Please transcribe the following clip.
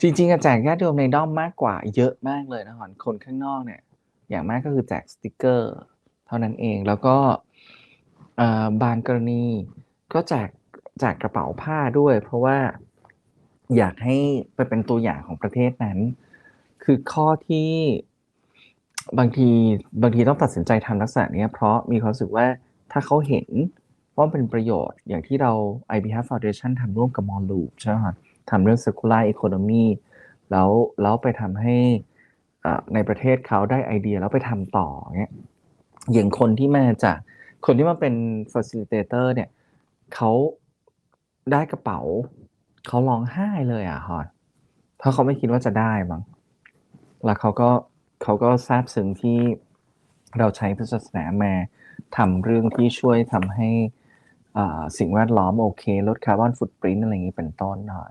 จริงๆอะแจกญาติโยมในด้อมมากกว่าเยอะมากเลยนะหอนคนข้างนอกเนี่ย อย่างมากก็คือแจกสติกเกอร์ เท่านั้นเองแล้วก็บางกรณีก็แจกแจกกระเป๋าผ้าด้วย เพราะว่าอยากให้ไปเป็นตัวอย่างของประเทศนั้น คือข้อที่บางทีบางทีต้องตัดสินใจทำลักษณะนี้เพราะมีความรู้สึกว่าถ้าเขาเห็นว่าเป็นประโยชน์อย่างที่เรา IBH Foundation ทำร่วมกับ m o l Loop ใช่ไหมครับ ทำเรื่อง circular economy แล้วแล้วไปทำให้ในประเทศเขาได้ไอเดียแล้วไปทำต่อเงี้ยอย่างคนที่มาจากคนที่มาเป็น facilitator เนี่ยเขาได้กระเป๋าเขาร้องไห้เลยอะฮอนเพราะเขาไม่คิดว่าจะได้มั้งแล้วเขาก็เขาก็ซาบซึ้งที่เราใช้พุทธศาสนามาทำเรื่องที่ช่วยทำให้สิ่งแวดล้อมโอเค ลดคาร์บอนฟุตปรินต์อะไรอย่างนี้เป็นต้นน่อย